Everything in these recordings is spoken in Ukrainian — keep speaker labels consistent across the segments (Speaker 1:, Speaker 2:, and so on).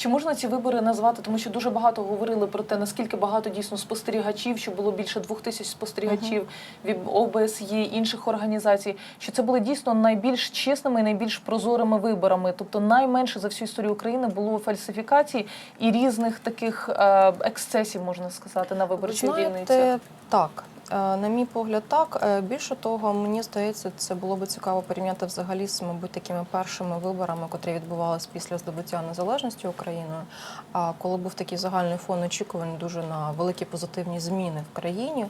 Speaker 1: Чи можна ці вибори назвати? Тому що дуже багато говорили про те, наскільки багато дійсно спостерігачів, що було більше двох тисяч спостерігачів від ОБСЄ, інших організацій, що це були дійсно найбільш чесними і найбільш прозорими виборами. Тобто найменше за всю історію України було фальсифікацій і різних таких е, ексцесів, можна сказати, на виборчих дільницях.
Speaker 2: Так. Е, На мій погляд, так. Е, Більше того, мені здається, це було би цікаво порівняти взагалі з, мабуть, такими першими виборами, котрі відбувалися після здобуття незалежності Україною. А коли був такий загальний фон очікувань дуже на великі позитивні зміни в країні.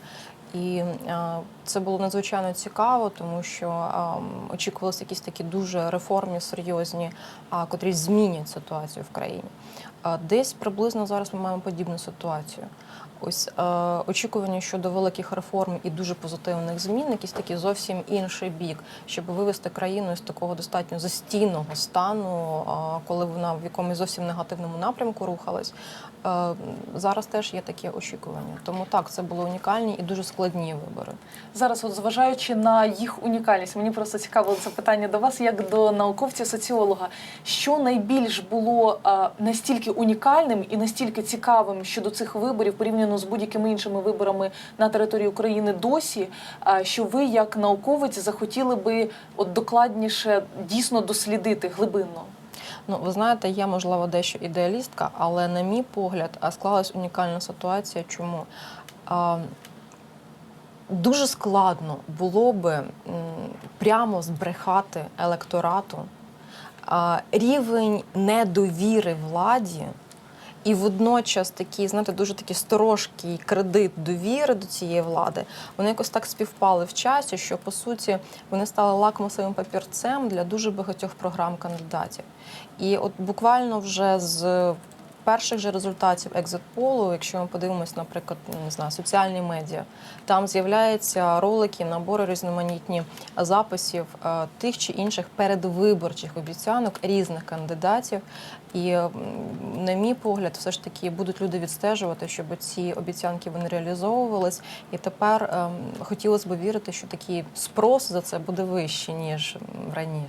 Speaker 2: І е, це було надзвичайно цікаво, тому що е, очікувалися якісь такі дуже реформні, серйозні, котрі змінять ситуацію в країні. Десь приблизно зараз ми маємо подібну ситуацію. Ось е, очікування щодо великих реформ і дуже позитивних змін, якийсь такий зовсім інший бік, щоб вивести країну з такого достатньо застійного стану, коли вона в якомусь зовсім негативному напрямку рухалась. Е, зараз теж є такі очікування. Тому так, це були унікальні і дуже складні вибори.
Speaker 1: Зараз, от зважаючи на їх унікальність, мені просто цікаво це питання до вас, як до науковця соціолога. Що найбільш було настільки унікальним і настільки цікавим щодо цих виборів, порівняно з будь-якими іншими виборами на території України досі, що ви, як науковець, захотіли би от докладніше дійсно дослідити глибинно?
Speaker 2: Ну, ви знаєте, я можливо дещо ідеалістка, але на мій погляд склалась унікальна ситуація. Чому? Дуже складно було би прямо збрехати електорату рівень недовіри владі. І водночас такий, знаєте, дуже такий сторожкий кредит довіри до цієї влади. Вони якось так співпали в часі, що по суті вони стали лакмусовим папірцем для дуже багатьох програм кандидатів. І от буквально вже з перших же результатів екзит-полу, якщо ми подивимось, наприклад, ну, не знаю, соціальні медіа, там з'являються ролики, набори різноманітні записів е, тих чи інших передвиборчих обіцянок різних кандидатів. І, на мій погляд, все ж таки будуть люди відстежувати, щоб ці обіцянки вони реалізовувались. І тепер ем, хотілося б вірити, що такий спрос за це буде вищий ніж раніше.